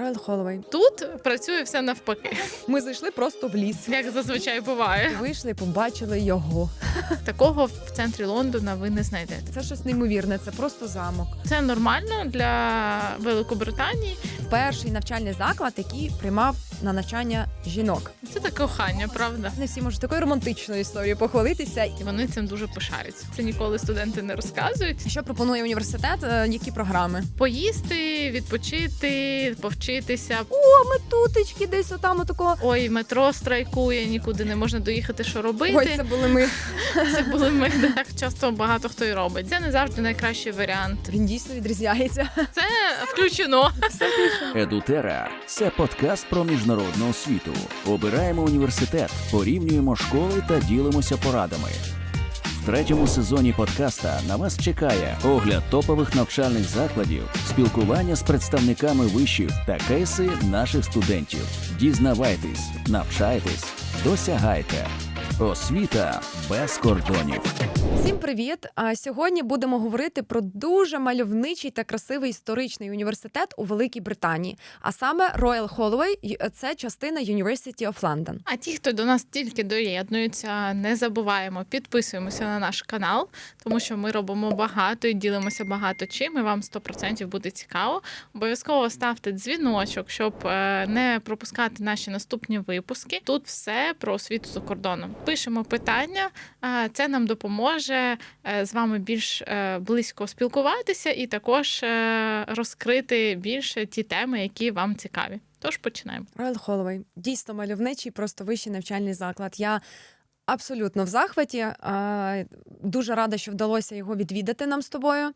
Роял Холовей. Тут працює все навпаки, Ми зайшли просто в ліс. як зазвичай буває. Вийшли побачили його. Такого в центрі Лондона ви не знайдете. Це щось неймовірне, це просто замок. Це нормально для Великобританії. Перший навчальний заклад, який приймав на навчання жінок. Це таке кохання, правда. Не всі можуть такою романтичною історією похвалитися. І вони цим дуже пишаються. Це ніколи студенти не розказують. Що пропонує університет? Е, Які програми? Поїсти, відпочити, повчитися. О, ми тутечки, десь отам отако. Ой, метро страйкує, нікуди не можна доїхати, що робити. Ой, це були ми. Це були ми. Так часто багато хто і робить. Це не завжди найкращий варіант. Він дійсно відрізняється. Це включено. Едутера це подкаст про міжнародну освіту. Обираємо університет, порівнюємо школи та ділимося порадами. В третьому сезоні подкаста на вас чекає огляд топових навчальних закладів, спілкування з представниками вишів та кейси наших студентів. Дізнавайтесь, навчайтесь, досягайте. Освіта без кордонів. Всім привіт! А сьогодні будемо говорити про дуже мальовничий та красивий історичний університет у Великій Британії, а саме Royal Holloway – це частина University of London. А ті, хто до нас тільки доєднуються, не забуваємо, підписуємося на наш канал, тому що ми робимо багато і ділимося багато чим. І вам 100% буде цікаво. Обов'язково ставте дзвіночок, щоб е, не пропускати наші наступні випуски. Тут все про освіту за кордоном. Пишемо питання, е, це нам допоможе е, з вами більш е, близько спілкуватися і також е, розкрити більше ті теми, які вам цікаві. Тож починаємо. Роял Holloway – дійсно мальовничий, просто вищий навчальний заклад. Я абсолютно в захваті. Дуже рада, що вдалося його відвідати нам з тобою.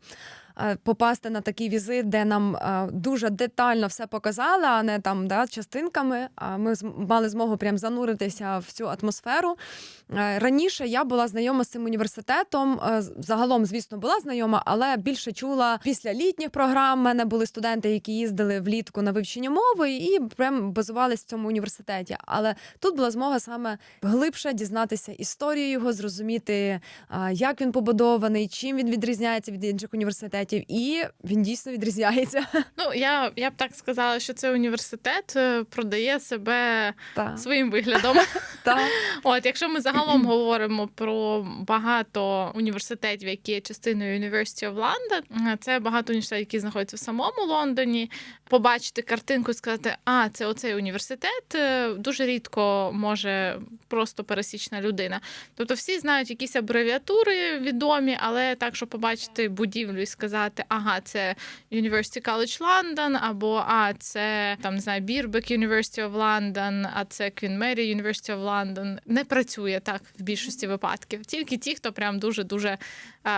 А, Попасти на такий візит, де нам дуже детально все показали, а не там да, частинками. А ми мали змогу прям зануритися в цю атмосферу. Е, Раніше я була знайома з цим університетом. е, Загалом, звісно, була знайома, але більше чула після літніх програм. У мене були студенти, які їздили влітку на вивчення мови і прям базувались в цьому університеті. Але тут була змога саме глибше дізнатися історію його, зрозуміти, як він побудований, чим він відрізняється від інших університетів, і він дійсно відрізняється. Ну я, я б так сказала, що цей університет е, продає себе Та, своїм виглядом. та. От, якщо ми загалом говоримо про багато університетів, які є частиною University of London, е, це багато університетів, які знаходяться в самому Лондоні. Побачити картинку і сказати, а це оцей університет, е, дуже рідко може просто пересічна людина. Тобто всі знають якісь абревіатури відомі, але так, щоб побачити будівлю і сказати, ага, це University College London, або а це там не знаю, Бірбек University of London, а це Queen Mary University of London. Не працює так в більшості випадків. Тільки ті, хто прям дуже дуже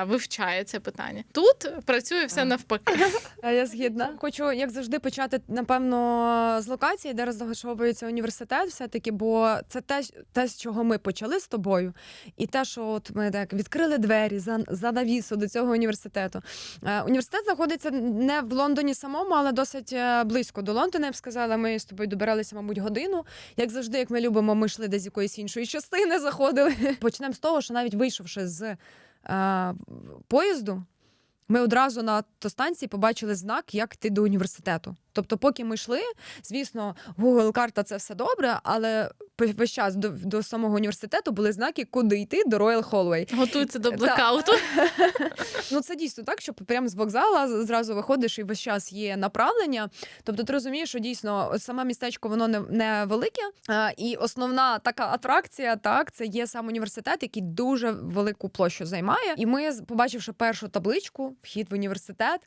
вивчає це питання. Тут працює все навпаки. А Я згідна. Хочу, як завжди, почати напевно з локації, де розташовується університет, все таки, бо це те, те, з чого ми почали з тобою, і те, що от ми так відкрили двері за, за навісу до цього університету. Е, університет знаходиться не в Лондоні самому, але досить е, близько до Лондона. Я б сказала, ми з тобою добиралися, мабуть, годину. Як завжди, як ми любимо, ми йшли десь якоїсь іншої частини, заходили. Почнемо з того, що навіть вийшовши з е, поїзду. Ми одразу на автостанції побачили знак, як йти до університету. Тобто, поки ми йшли, звісно, Google карта це все добре, але весь час до, до самого університету були знаки, куди йти до Royal Holloway. Готуються до Та. блекауту. Ну це дійсно так, що прямо з вокзала зразу виходиш і весь час є направлення. Тобто, ти розумієш, що дійсно саме містечко воно не, не велике. І основна така атракція, так, це є сам університет, який дуже велику площу займає. І ми, побачивши першу табличку, вхід в університет.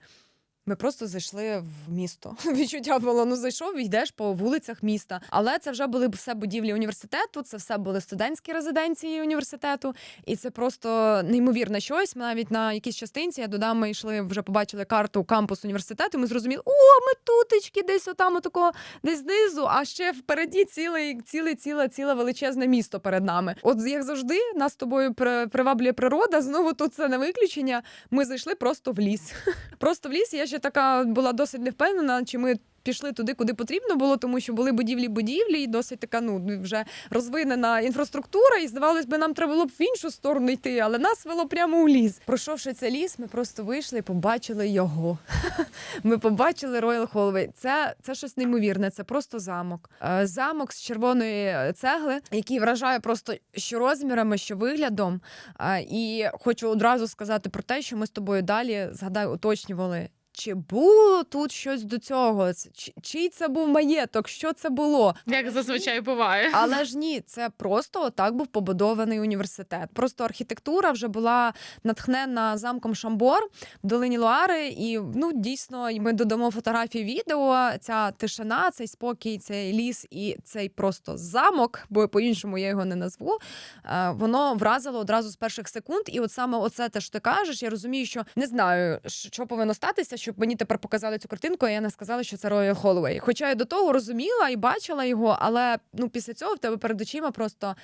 Ми просто зайшли в місто. Відчуття було, ну зайшов і йдеш по вулицях міста. Але це вже були все будівлі університету, це все були студентські резиденції університету. І це просто неймовірне щось. Ми навіть на якійсь частинці я додам, ми йшли, вже побачили карту кампус університету. Ми зрозуміли, о, ми тутечки, десь отам, отако, десь знизу, а ще впереді ціле, ціле, ціле, ціле величезне місто перед нами. От як завжди, нас з тобою при- приваблює природа. Знову тут це не виключення. Ми зайшли просто в ліс. Просто в ліс. Я ще така була досить невпевнена, чи ми пішли туди, куди потрібно було, тому що були будівлі будівлі, і досить така ну вже розвинена інфраструктура. І здавалось би, нам треба було б в іншу сторону йти, але нас вело прямо у ліс. Пройшовши цей ліс, ми просто вийшли і побачили його. Ми побачили Роял Холвей. Це, це щось неймовірне. Це просто замок. Е, Замок з червоної цегли, який вражає просто що розмірами, що виглядом. Е, І хочу одразу сказати про те, що ми з тобою далі згадаю, уточнювали. Чи було тут щось до цього? Чи- Чий це був маєток? Що це було? Як зазвичай буває. Але ж ні, це просто так був побудований університет. Просто архітектура вже була натхнена замком Шамбор в долині Луари. І ну дійсно ми додамо фотографії відео. Ця тишина, цей спокій, цей ліс і цей просто замок, бо по-іншому я його не назву. е, Воно вразило одразу з перших секунд. І от саме оце те, що ти кажеш, я розумію, що не знаю, що повинно статися, щоб мені тепер показали цю картинку, а я не сказала, що це Роял Холлоуей. Хоча я до того розуміла і бачила його, але ну після цього в тебе перед очима просто.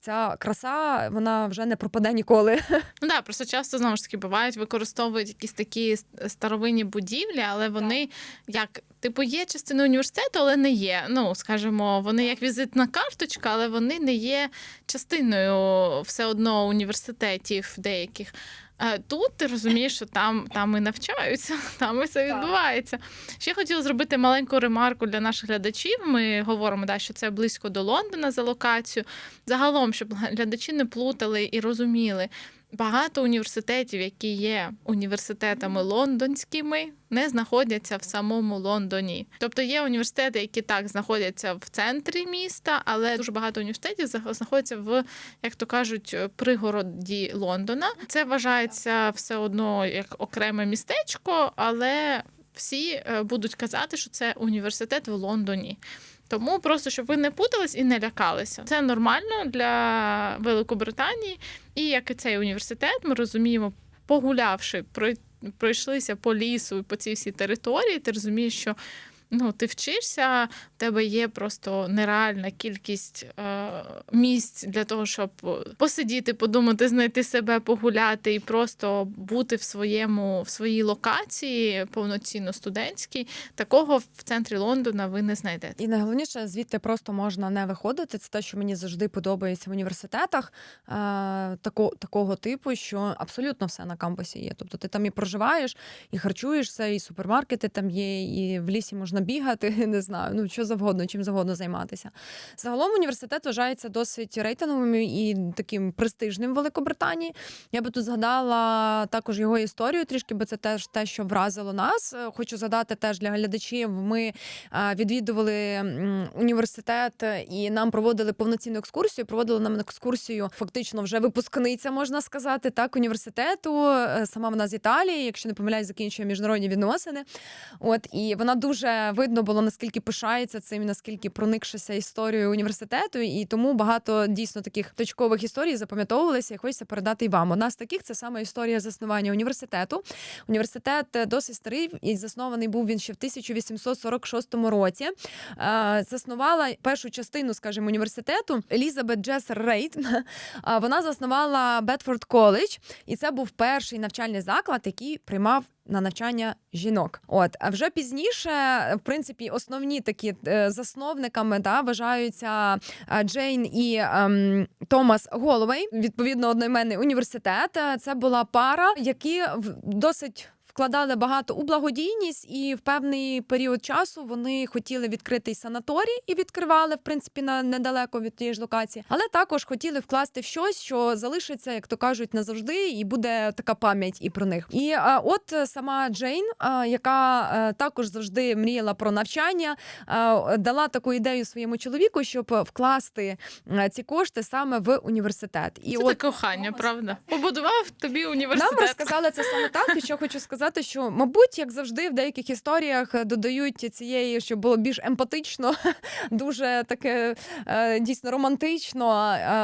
Ця краса вона вже не пропаде ніколи. Ну да, просто часто знову ж таки бувають, використовують якісь такі старовинні будівлі, але вони як типу є частиною університету, але не є. Ну скажімо, вони як візитна карточка, але вони не є частиною все одно університетів деяких. Е, Тут ти розумієш, що там, там і навчаються, там і все Так. відбувається. Ще хотіла зробити маленьку ремарку для наших глядачів. Ми говоримо, да, що це близько до Лондона за локацію. Загалом, щоб глядачі не плутали і розуміли, багато університетів, які є університетами лондонськими, не знаходяться в самому Лондоні. Тобто є університети, які так знаходяться в центрі міста, але дуже багато університетів знаходяться в, як то кажуть, пригороді Лондона. Це вважається все одно як окреме містечко, але всі е, будуть казати, що це університет в Лондоні. Тому просто щоб ви не путались і не лякалися. Це нормально для Великобританії. І як і цей університет, ми розуміємо, погулявши, прой- пройшлися по лісу по цій всій території, ти розумієш, що ну, ти вчишся, тебе є просто нереальна кількість е, місць для того, щоб посидіти, подумати, знайти себе, погуляти і просто бути в своєму в своїй локації, повноцінно студентській. Такого в центрі Лондона ви не знайдете. І найголовніше, звідти просто можна не виходити. Це те, що мені завжди подобається в університетах е, тако, такого типу, що абсолютно все на кампусі є. Тобто ти там і проживаєш, і харчуєшся, і супермаркети там є, і в лісі можна бігати, не знаю, ну що завгодно, чим завгодно займатися. Загалом університет вважається досить рейтинговим і таким престижним в Великобританії. Я би тут згадала також його історію трішки, бо це теж те, що вразило нас. Е, Хочу згадати теж для глядачів. Ми е, відвідували університет е, і нам проводили повноцінну екскурсію. Проводила нам екскурсію, фактично вже випускниця, можна сказати, так університету. Сама вона з Італії, якщо не помиляюсь, закінчує міжнародні відносини. От і вона дуже видно було наскільки пишається цим, наскільки проникшися історією університету, і тому багато дійсно таких точкових історій запам'ятовувалися. і хочеться передати і вам. Одна з таких це саме історія заснування університету. Університет е, досить старий і заснований був він ще в 1846 році. Е, Заснувала першу частину, скажімо, університету Елізабет Джесер Рейд. Вона заснувала Бетфорд Коледж, і це був перший навчальний заклад, який приймав. На навчання жінок, от а вже пізніше, в принципі, основні такі е, засновниками да, вважаються е, Джейн і ем, Томас Головей, відповідно одноіменний університет. Е, Це була пара, які досить вкладали багато у благодійність, і в певний період часу вони хотіли відкрити санаторій і відкривали в принципі на недалеко від тієї ж локації, але також хотіли вкласти в щось, що залишиться, як то кажуть, назавжди, і буде така пам'ять і про них. І а, от сама Джейн, а, яка е, також завжди мріяла про навчання, а, дала таку ідею своєму чоловіку, щоб вкласти е, ці кошти саме в університет. І це те кохання, правда? Побудував тобі університет. нам розказали це саме так. І що хочу сказати, що мабуть, як завжди, в деяких історіях е, додають цієї, щоб було більш емпатично, дуже таке е, дійсно романтично.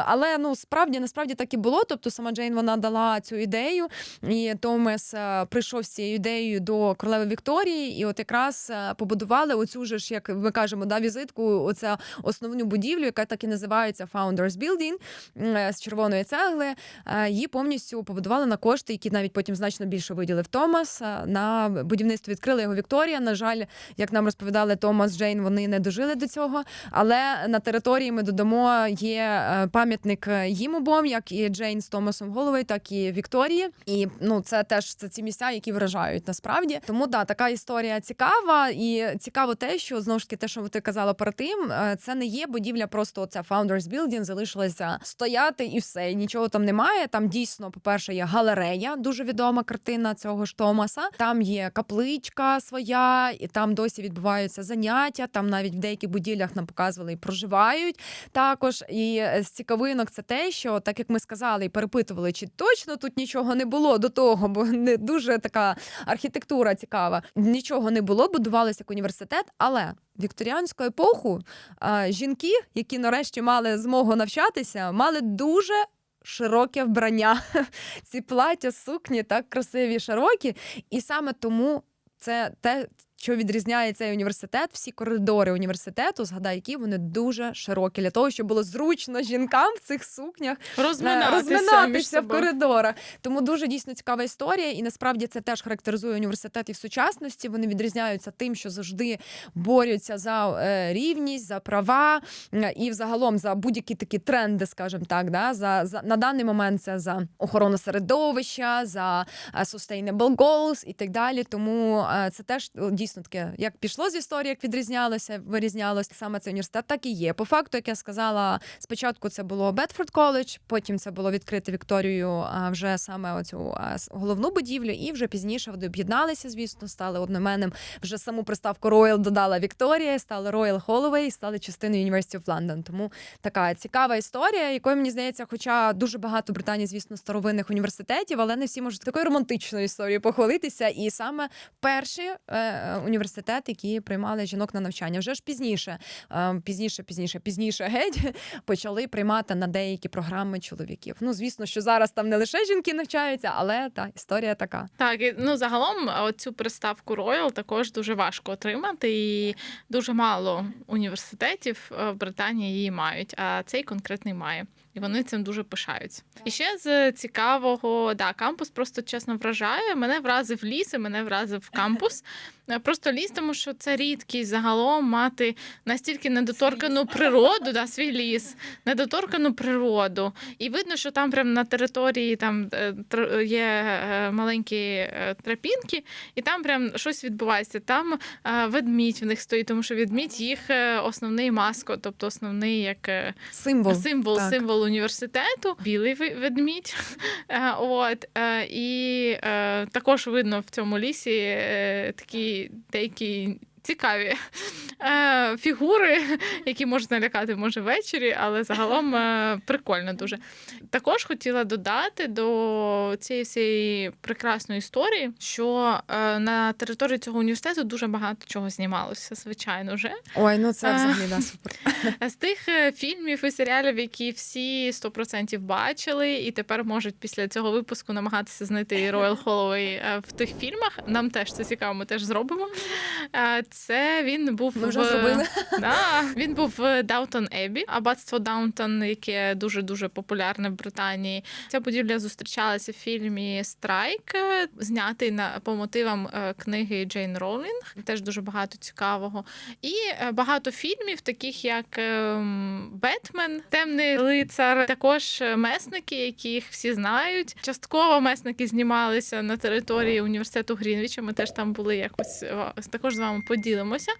Але ну справді насправді так і було. Тобто сама Джейн вона дала цю ідею, і Томас е, прийшов з цією ідеєю до королеви Вікторії, і от якраз побудували оцю ж, як ми кажемо, да, візитку, оця основну будівлю, яка так і називається Founders Building з червоної цегли. Її повністю побудували на кошти, які навіть потім значно більше виділив Томас. Томас е, на будівництво відкрила його Вікторія. На жаль, як нам розповідали Томас Джейн, вони не дожили до цього. Але на території ми додамо є е, пам'ятник їм обом, як і Джейн з Томасом Головою, так і Вікторії. І ну це теж це ці місця, які вражають насправді. Тому да, така історія цікава, і цікаво те, що знову ж таки те, що ти казала перед тим, е, це не є будівля, просто оця Founders Building залишилася стояти і все. Нічого там немає. Там дійсно, по-перше, є галерея, дуже відома картина цього ж Томаса. Там є капличка своя, і там досі відбуваються заняття. Там навіть в деяких будівлях нам показували і проживають також. І з цікавинок це те, що так як ми сказали і перепитували, чи точно тут нічого не було до того, бо не дуже така архітектура цікава. Нічого не було, будувалося як університет, але вікторіанську епоху жінки, які нарешті мали змогу навчатися, мали дуже. Широке вбрання, ці плаття, сукні так красиві, широкі, і саме тому це те, що відрізняє цей університет. Всі коридори університету, згадай, які вони дуже широкі для того, щоб було зручно жінкам в цих сукнях е, Розминатися, розминатися в коридорах. Тому дуже дійсно цікава історія, і насправді це теж характеризує університети в сучасності. Вони відрізняються тим, що завжди борються за е, рівність, за права е, і взагалом за будь-які такі тренди, скажімо так. Да? За, за на даний момент це за охорону середовища, за sustainable goals і так далі. Тому це теж о, дійсно таке, як пішло з історії, як відрізнялося, вирізнялося саме цей університет, так і є. По факту, як я сказала, спочатку це було Бетфорд коледж, потім це було відкрите Вікторією а, вже саме оцю головну будівлю, і вже пізніше вони об'єдналися, звісно, стали одноменним. Вже саму приставку Royal додала Вікторія, стали Royal Holloway стали частиною University of London. Тому така цікава історія, якою мені здається, хоча дуже багато в Британії, звісно, старовинних університетів, але не всі можуть такою романтичною історією похвалитися. І саме перші е, університети, які приймали жінок на навчання, вже ж пізніше, е, пізніше, пізніше, пізніше геть почали приймати на деякі програми чоловіків. Ну звісно, що зараз там не лише жінки навчаються, але та історія така. Так, ну загалом оцю приставку Royal також дуже важко отримати, і дуже мало університетів е, в Британії її мають, а цей конкретний має. І вони цим дуже пишаються. І ще з цікавого, да, кампус просто чесно вражає. Мене вразив ліс, і мене вразив кампус. Е, Просто ліс, тому що це рідкість загалом мати настільки недоторкану природу, да, свій ліс, недоторкану природу. І видно, що там прямо на території там е, є е, маленькі тропінки, і там прям щось відбувається. Там ведмідь в них стоїть, тому що ведмідь їх основний маскот, тобто основний як Символ. символ, так. символ університету, білий ведмідь. Е, От е, і е, також видно в цьому лісі такі деякі. Цікаві е, фігури, які можуть налякати може ввечері, але загалом е, прикольно дуже. Також хотіла додати до цієї всієї прекрасної історії, що е, на території цього університету дуже багато чого знімалося, звичайно вже. Ой, ну це взагалі да, супер. З тих е, фільмів і серіалів, які всі 100% бачили, і тепер можуть після цього випуску намагатися знайти Роял Холлоуей е, в тих фільмах. Нам теж це цікаво, ми теж зробимо. Це він був Ми вже в зробили. Да, він був в Даунтон Ебі, аббатство Даунтон, яке дуже дуже популярне в Британії. Ця будівля зустрічалася в фільмі Страйк, е, знятий на по мотивам е, книги Джейн Роулінг. Теж дуже багато цікавого. І е, багато фільмів, таких як ем, Бетмен, Темний лицар, також месники, яких всі знають. Частково месники знімалися на території університету Грінвіча. Ми теж там були якось також з вами поділимося.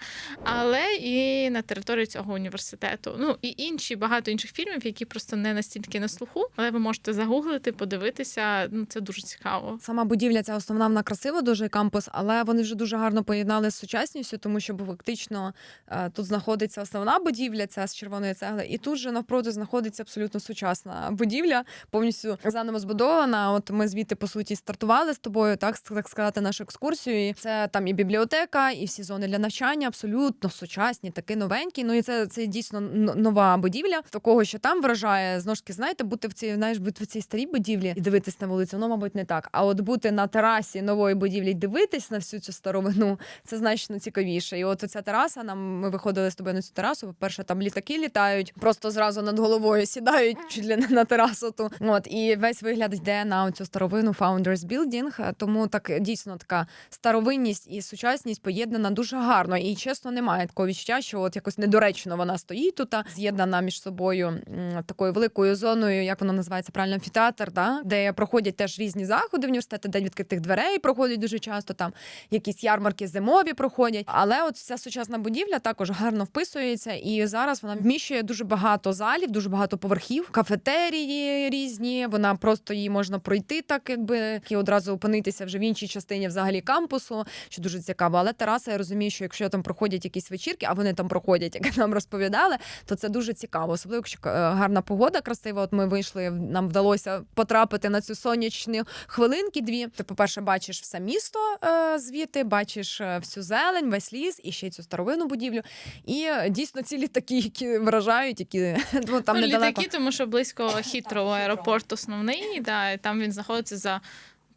Але і на території цього університету. Ну і інші багато інших фільмів, які просто не настільки на слуху, але ви можете загуглити, подивитися. Ну це дуже цікаво. Сама будівля ця основна вона красива, дуже кампус, але вони вже дуже гарно поєднали з сучасністю, тому що фактично е, тут знаходиться основна будівля, ця з червоної цегли, і тут же навпроти знаходиться абсолютно сучасна будівля, повністю заново збудована. От ми звідти по суті стартували з тобою, так так сказати, нашу екскурсію. І це там і бібліотека, і всі зони для для навчання абсолютно сучасні, такі новенькі. Ну і це, це дійсно нова будівля. Такого, що там вражає знову ж таки, знаєте, бути в цій, знаєш, бути в цій старій будівлі і дивитись на вулицю, ну, мабуть, не так. А от бути на терасі нової будівлі і дивитись на всю цю старовину, це значно цікавіше. І от ця тераса, нам ми виходили з тобою на цю терасу. По-перше, там літаки літають, просто зразу над головою сідають ли не на терасу. Ту. От і весь вигляд йде на цю старовину Founders Building. Тому так дійсно така старовинність і сучасність поєднана дуже гарно. І чесно, немає такого відчуття, що от якось недоречно вона стоїть тут, з'єднана між собою такою великою зоною, як вона називається правильно, амфітеатр, да? де проходять теж різні заходи в університеті, день відкритих дверей проходять дуже часто. Там якісь ярмарки зимові проходять. Але от ця сучасна будівля також гарно вписується, і зараз вона вміщує дуже багато залів, дуже багато поверхів, кафетерії різні. Вона просто її можна пройти, так якби і одразу опинитися вже в іншій частині взагалі кампусу, що дуже цікаво. Але Тараса, я розумію, що якщо там проходять якісь вечірки, а вони там проходять, як нам розповідали, то це дуже цікаво. Особливо, якщо е, гарна погода красива. От ми вийшли, нам вдалося потрапити на цю сонячну хвилинки. Дві ти, по-перше, бачиш все місто е, звідти, бачиш е, всю зелень, весь ліс і ще й цю старовинну будівлю. І дійсно ці літаки, які вражають, які ну, там ну, недалеко. літаки, тому що близько хитрого аеропорт основний, да, і там він знаходиться за.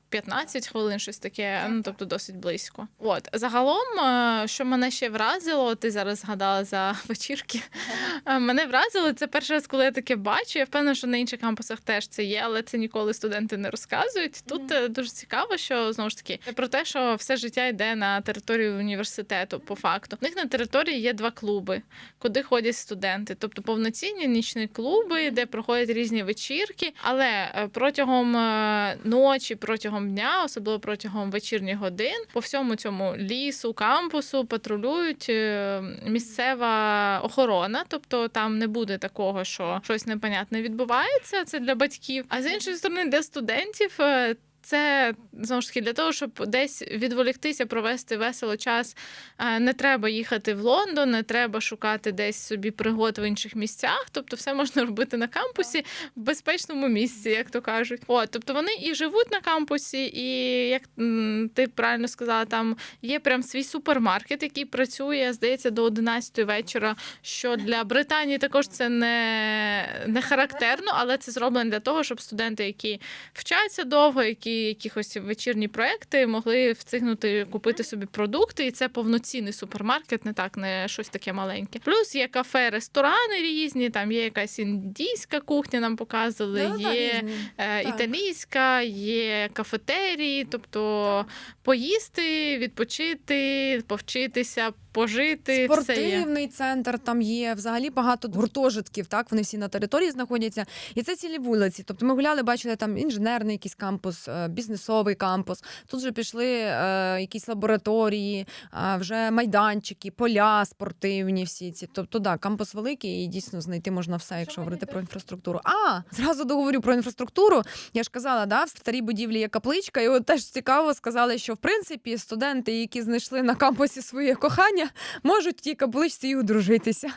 15 хвилин, щось таке, ну тобто досить близько. От загалом, е, що мене ще вразило, ти зараз згадала за вечірки. Е, Мене вразило це перший раз, коли я таке бачу. Я впевнена, що на інших кампусах теж це є, але це ніколи студенти не розказують. Тут е, дуже цікаво, що знову ж таки про те, що все життя йде на територію університету. По факту, в них на території є два клуби, куди ходять студенти, тобто повноцінні нічні клуби, де проходять різні вечірки. Але протягом ночі, протягом дня, особливо протягом вечірніх годин, по всьому цьому лісу, кампусу патрулюють е, місцева охорона. Тобто там не буде такого, що щось непонятне відбувається. Це для батьків. А з іншої сторони, для студентів. Це знову ж таки для того, щоб десь відволіктися, провести весело час. е, Не треба їхати в Лондон, не треба шукати десь собі пригод в інших місцях. Тобто, все можна робити на кампусі в безпечному місці, як то кажуть. От, тобто вони і живуть на кампусі, і як ти правильно сказала, там є прям свій супермаркет, який працює, здається, до 11 вечора. Що для Британії також це не, не характерно, але це зроблено для того, щоб студенти, які вчаться довго, які якихось вечірні проекти, могли встигнути купити собі продукти, і це повноцінний супермаркет, не так, не щось таке маленьке. Плюс є кафе, ресторани різні, там є якась індійська кухня, нам показували, Да-да, є різні. е, італійська, є кафетерії, тобто поїсти, відпочити, повчитися, пожити. все є. Спортивний центр там є, взагалі багато гуртожитків, так вони всі на території знаходяться. І це цілі вулиці. Тобто ми гуляли, бачили там інженерний якийсь кампус, е, бізнесовий кампус. Тут вже пішли е, якісь лабораторії, е, вже майданчики, поля спортивні. Всі ці. Тобто, да, кампус великий і дійсно знайти можна все, якщо говорити про інфраструктуру. А зразу договорю про інфраструктуру. Я ж казала, да, в старій будівлі є капличка, і от теж цікаво сказали, що в принципі студенти, які знайшли на кампусі своє кохання, можуть в тій капличці і одружитися.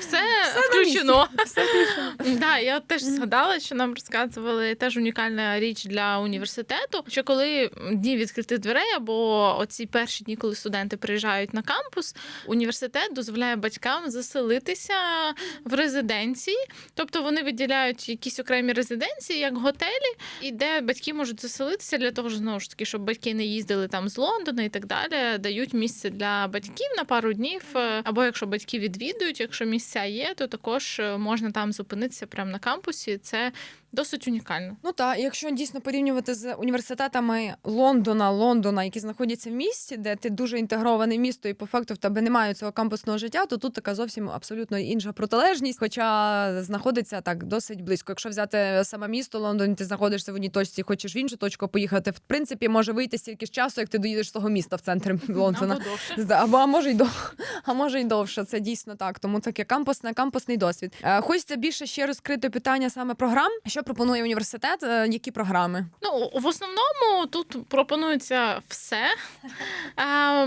Все, на включено. Все включено. Да, я теж згадала, що нам розказували теж унікальна річ для університету. Що коли дні відкритих дверей або оці перші дні, коли студенти приїжджають на кампус, університет дозволяє батькам заселитися в резиденції, тобто вони виділяють якісь окремі резиденції, як готелі, і де батьки можуть заселитися для того, знову ж таки, щоб батьки не їздили там з Лондона і так далі. Дають місце для батьків на пару днів. е, Або якщо батьки відвідують, якщо місця є, то також е, можна там зупинитися прямо на кампусі. Це досить унікально. Ну так, якщо дійсно порівнювати з університетами Лондона, Лондона, які знаходяться в місті, де ти дуже інтегроване місто, і по факту в тебе немає цього кампусного життя, то тут така зовсім абсолютно інша протилежність, хоча знаходиться так досить близько. Якщо взяти саме місто Лондон, ти знаходишся в одній точці, хочеш в іншу точку поїхати. В принципі, може вийти стільки ж часу, як ти доїдеш з того міста в центр Лондона. Або довше. Або а може й до а може й довше. Це дійсно так. Тому таке кампусне, кампусний досвід. Е, Хочеться більше ще розкрити питання саме програм. Що Пропонує університет? Е, Які програми? Ну, в основному тут пропонується все.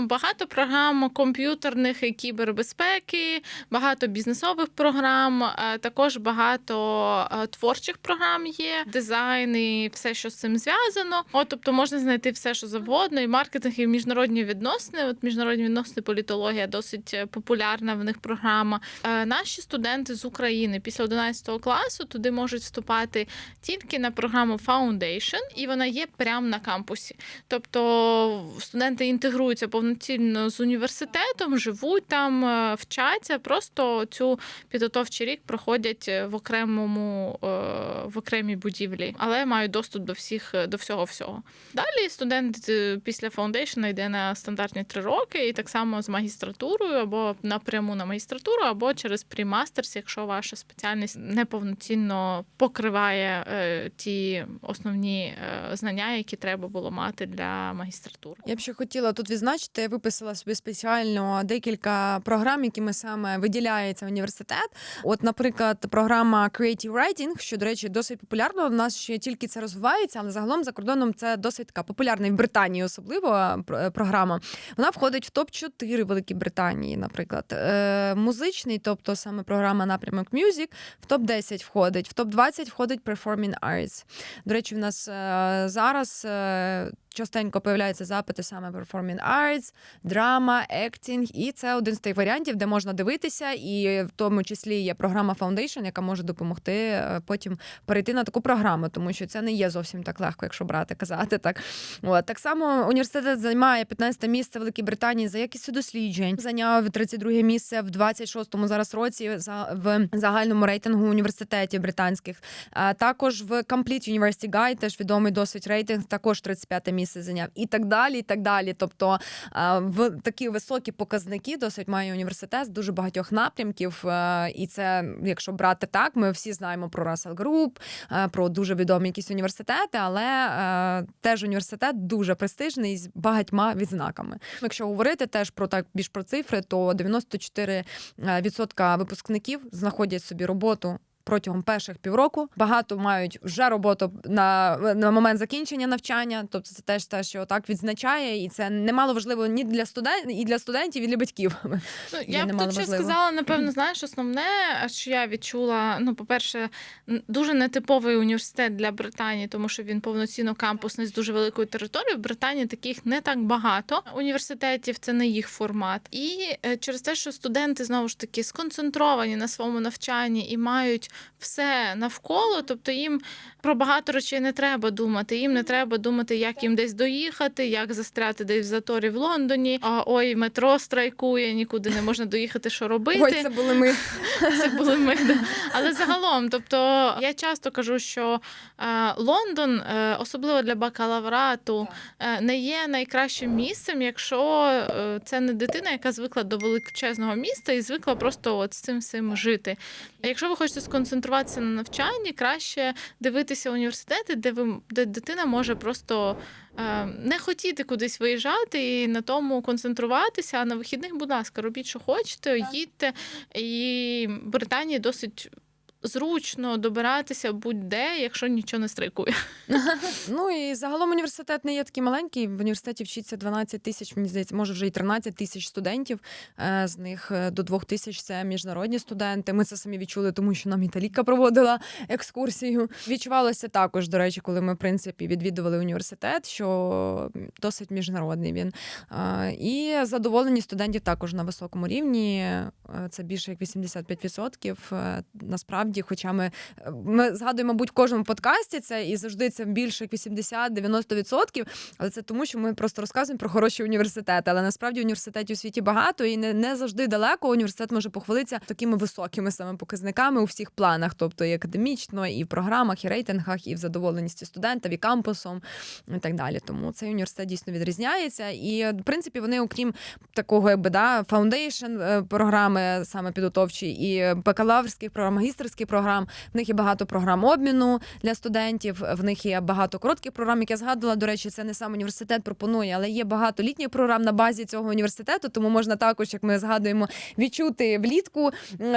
Багато програм комп'ютерних і кібербезпеки, багато бізнесових програм, е, також багато е, творчих програм є, дизайн і все, що з цим зв'язано. От, тобто можна знайти все, що завгодно, і маркетинг, і міжнародні відносини. От міжнародні відносини, політологія досить популярна в них програма. Наші студенти з України після 11 класу туди можуть вступати тільки на програму Foundation, і вона є прямо на кампусі. Тобто студенти інтегруються повноцінно з університетом, живуть там, е, вчаться, просто цю підготовчий рік проходять е, в окремому е, в окремій будівлі, але мають доступ до всіх до всього всього. Далі студент після Foundation йде на стандартні три роки, і так само з магістратурою або напряму на магістратуру, або через pre-masters, якщо ваша спеціальність неповноцінно покриває е, ті основні е, знання, які треба було мати для магістратури. Я б ще хотіла тут відзначити, я виписала собі спеціально декілька програм, якими саме виділяється університет. От, наприклад, програма Creative Writing, що, до речі, досить популярна. У нас ще тільки це розвивається, але загалом за кордоном це досить така популярна в Британії, особливо програма. Вона входить в топ 4 Великій Британії, наприклад. Е, музичний, тобто саме програма напрямок Music, в топ 10 входить, в топ 20 входить Performing Arts. До речі, в нас е, зараз. е, Частенько появляються запити саме performing arts, драма, acting, і це один з тих варіантів, де можна дивитися, і в тому числі є програма Foundation, яка може допомогти е, потім перейти на таку програму, тому що це не є зовсім так легко, якщо брати казати так. От так само університет займає 15 місце в Великій Британії за якістю досліджень. Зайняв 32 місце в 26-му зараз році в загальному рейтингу університетів британських. Також в Complete University Guide, теж відомий досить рейтинг, також 35 місце зайняв, і так далі. І так далі. Тобто в такі високі показники досить має університет з дуже багатьох напрямків. І це, якщо брати так, ми всі знаємо про Russell Group, про дуже відомі якісь університети, але теж університет дуже престижний з багатьма відзнаками. Якщо говорити теж про так більш про цифри, то 94% відсотка випускників знаходять собі роботу. Протягом перших півроку багато мають вже роботу на, на момент закінчення навчання. Тобто це теж те, що так відзначає, і це немало важливо ні для студентів, і для студентів, і для батьків. Ну, я б тут ще сказала, напевно, знаєш, основне, що я відчула. Ну, по-перше, дуже нетиповий університет для Британії, тому що він повноцінно кампусний з дуже великою територією. В Британії таких не так багато університетів, це не їх формат. І е, через те, що студенти знову ж таки сконцентровані на своєму навчанні і мають все навколо, тобто їм про багато речей не треба думати. Їм не треба думати, як їм десь доїхати, як застряти десь в заторі в Лондоні. А ой, метро страйкує, нікуди не можна доїхати, що робити. Ой, це були ми. Це були ми. да. Але загалом, тобто я часто кажу, що е, Лондон, е, особливо для бакалаврату, е, не є найкращим місцем, якщо це не дитина, яка звикла до величезного міста і звикла просто от з цим всім жити. Якщо ви хочете сконцентруватися на навчанні, краще дивитися університети, де ви де дитина може просто. е, Не хотіти кудись виїжджати і на тому концентруватися, а на вихідних, будь ласка, робіть, що хочете, їдьте. І Британії досить зручно добиратися будь-де, якщо нічого не страйкує. Ну і загалом університет не є такий маленький. В університеті вчиться 12 тисяч, мені здається, може вже і 13 тисяч студентів. Е, З них е, до 2 тисяч це міжнародні студенти. Ми це самі відчули, тому що нам Італіка проводила екскурсію. Відчувалося також, до речі, коли ми в принципі відвідували університет, що досить міжнародний він. Е, І задоволені студентів також на високому рівні. Це більше як 85%. Е, Насправді, хоча ми ми згадуємо, мабуть, в кожному подкасті це і завжди це більше як 80-90%, але це тому, що ми просто розказуємо про хороші університети. Але насправді університетів у світі багато і не, не завжди далеко. Університет може похвалитися такими високими саме показниками у всіх планах, тобто і академічно, і в програмах, і рейтингах, і в задоволеності студентів, і кампусом, і так далі. Тому цей університет дійсно відрізняється. І в принципі вони, окрім такого, якби да, фаундейшн програми, саме підготовчі, і бакалаврських програм, магістерських магістерських програм. В них є багато програм обміну для студентів. В них є багато коротких програм, як я згадувала. До речі, це не сам університет пропонує, але є багато літніх програм на базі цього університету. Тому можна також, як ми згадуємо, відчути влітку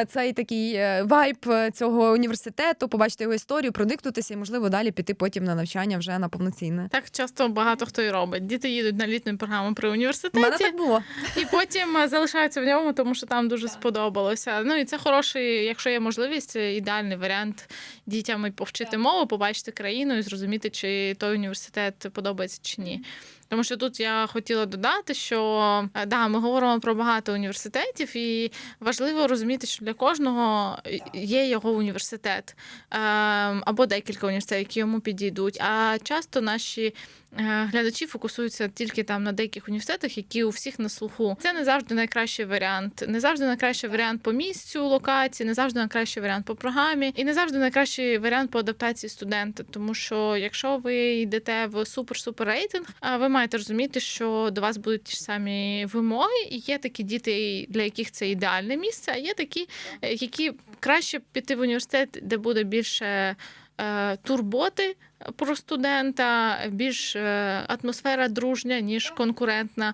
цей такий е, вайб е, цього університету, побачити його історію, продиктуватися і можливо далі піти потім на навчання вже на повноцінне. Так часто багато хто і робить. Діти їдуть на літню програму при У мене університеті так було. і потім е, залишаються в ньому, тому що там дуже сподобалося. Ну і це хороший, якщо є можливість, це ідеальний варіант дітям і повчити мову, побачити країну і зрозуміти, чи той університет подобається чи ні. Тому що тут я хотіла додати, що е, да, ми говоримо про багато університетів, і важливо розуміти, що для кожного є його університет ем, або декілька університетів, які йому підійдуть. А часто наші глядачі фокусуються тільки там на деяких університетах, які у всіх на слуху. Це не завжди найкращий варіант. Не завжди найкращий варіант по місцю локації, не завжди найкращий варіант по програмі, і не завжди найкращий варіант по адаптації студента. Тому що якщо ви йдете в супер-супер рейтинг, ви маєте розуміти, що до вас будуть ті ж самі вимоги, і є такі діти, для яких це ідеальне місце, а є такі, е, які краще піти в університет, де буде більше е, турботи про студента, більш е, атмосфера дружня, ніж конкурентна,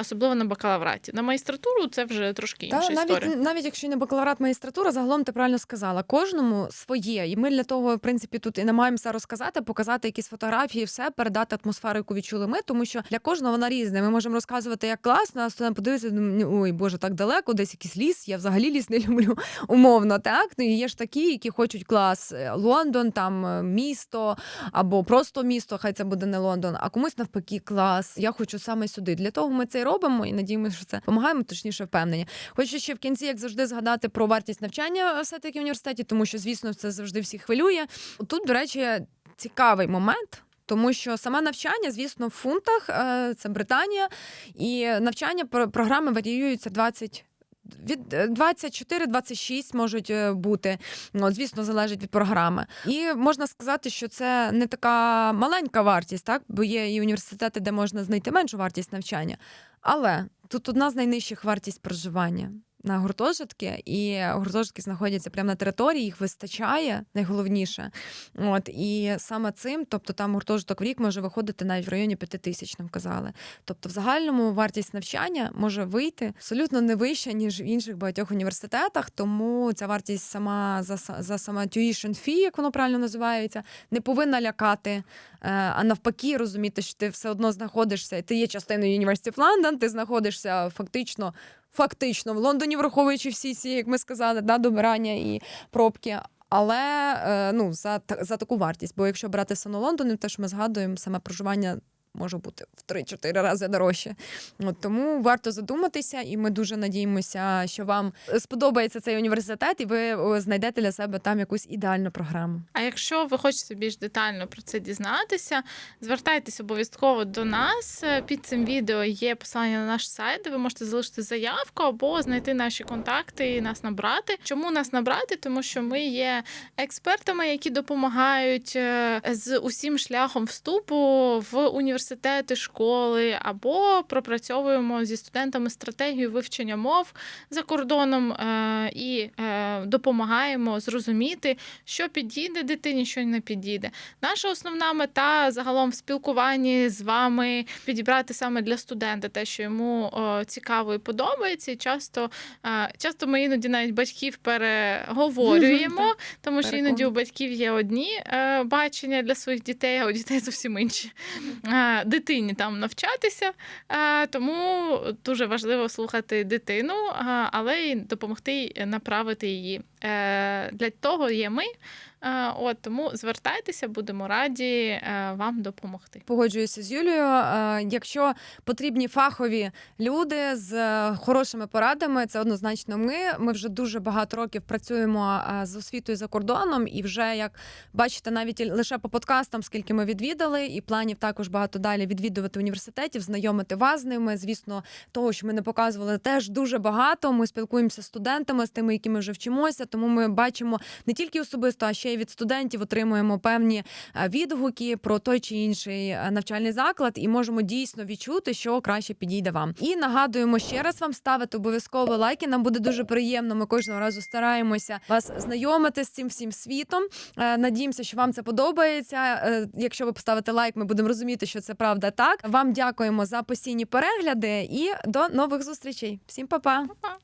особливо на бакалавраті. На магістратуру це вже трошки інша Та навіть історія. навіть якщо і не бакалаврат магістратура, загалом ти правильно сказала. Кожному своє, і ми для того, в принципі, тут і намагаємося розказати, показати якісь фотографії, все передати атмосферу, яку відчули ми, тому що для кожного вона різна. Ми можемо розказувати, як класно, а студент подивиться, думає, ой, боже, так далеко, десь якийсь ліс. Я взагалі ліс не люблю умовно. Так ну і є ж такі, які хочуть клас е, Лондон, там е, місто або просто місто, хай це буде не Лондон, а комусь навпаки клас. Я хочу саме сюди. Для того ми це робимо і надіємося, що це допомагаємо, точніше впевнені. Хочу ще в кінці, як завжди, згадати про вартість навчання все таки в університеті, тому що, звісно, це завжди всіх хвилює. Тут, до речі, цікавий момент. Тому що саме навчання, звісно, в фунтах е, це Британія, і навчання про- програми варіюються 20 від е, 24-26 можуть е, бути. Ну, звісно, залежить від програми. І можна сказати, що це не така маленька вартість, так? Бо є і університети, де можна знайти меншу вартість навчання. Але тут одна з найнижчих вартість проживання. На гуртожитки, і гуртожитки знаходяться прямо на території, їх вистачає найголовніше. От і саме цим, тобто там гуртожиток в рік може виходити навіть в районі 5 тисяч, нам казали. Тобто, в загальному вартість навчання може вийти абсолютно не вища, ніж в інших багатьох університетах. Тому ця вартість сама за, за саме tuition fee, як воно правильно називається, не повинна лякати. Е, А навпаки, розуміти, що ти все одно знаходишся, ти є частиною University of London, ти знаходишся фактично. Фактично в Лондоні, враховуючи всі ці, як ми сказали, да, добирання і пробки. Але е, ну за, за таку вартість. Бо якщо брати саме Лондон, те, що ми згадуємо, саме проживання може бути в 3-4 рази дорожче. От тому варто задуматися, і ми дуже надіємося, що вам сподобається цей університет, і ви знайдете для себе там якусь ідеальну програму. А якщо ви хочете більш детально про це дізнатися, звертайтеся обов'язково до нас. Е, Під цим відео є посилання на наш сайт, де ви можете залишити заявку або знайти наші контакти і нас набрати. Чому нас набрати? Тому що ми є експертами, які допомагають е, з усім шляхом вступу в університети, школи, або пропрацьовуємо зі студентами стратегію вивчення мов за кордоном е, і е, допомагаємо зрозуміти, що підійде дитині, що не підійде. Наша основна мета загалом в спілкуванні з вами підібрати саме для студента те, що йому цікаво і подобається. І часто, е, часто ми іноді навіть батьків переговорюємо, тому що іноді у батьків є одні бачення для своїх дітей, а у дітей зовсім інші. Дитині там навчатися, е, тому дуже важливо слухати дитину, е, але й допомогти направити її. Е, Для того є ми. Е, От тому звертайтеся, будемо раді е, вам допомогти. Погоджуюся з Юлією. Е, Якщо потрібні фахові люди з хорошими порадами, це однозначно ми. Ми вже дуже багато років працюємо з освітою за кордоном, і вже як бачите, навіть лише по подкастам, скільки ми відвідали, і планів також багато далі відвідувати університетів, знайомити вас з ними. Звісно, того, що ми не показували, теж дуже багато. Ми спілкуємося з студентами, з тими, які ми вже вчимося. Тому ми бачимо не тільки особисто, а ще від студентів отримуємо певні е, відгуки про той чи інший е, навчальний заклад, і можемо дійсно відчути, що краще підійде вам. І нагадуємо ще раз вам ставити обов'язково лайки. Нам буде дуже приємно. Ми кожного разу стараємося вас знайомити з цим всім світом. Е, Надіємося, що вам це подобається. Якщо ви поставите лайк, ми будемо розуміти, що це правда так. Вам дякуємо за постійні перегляди і до нових зустрічей. Всім па-па! Па-па.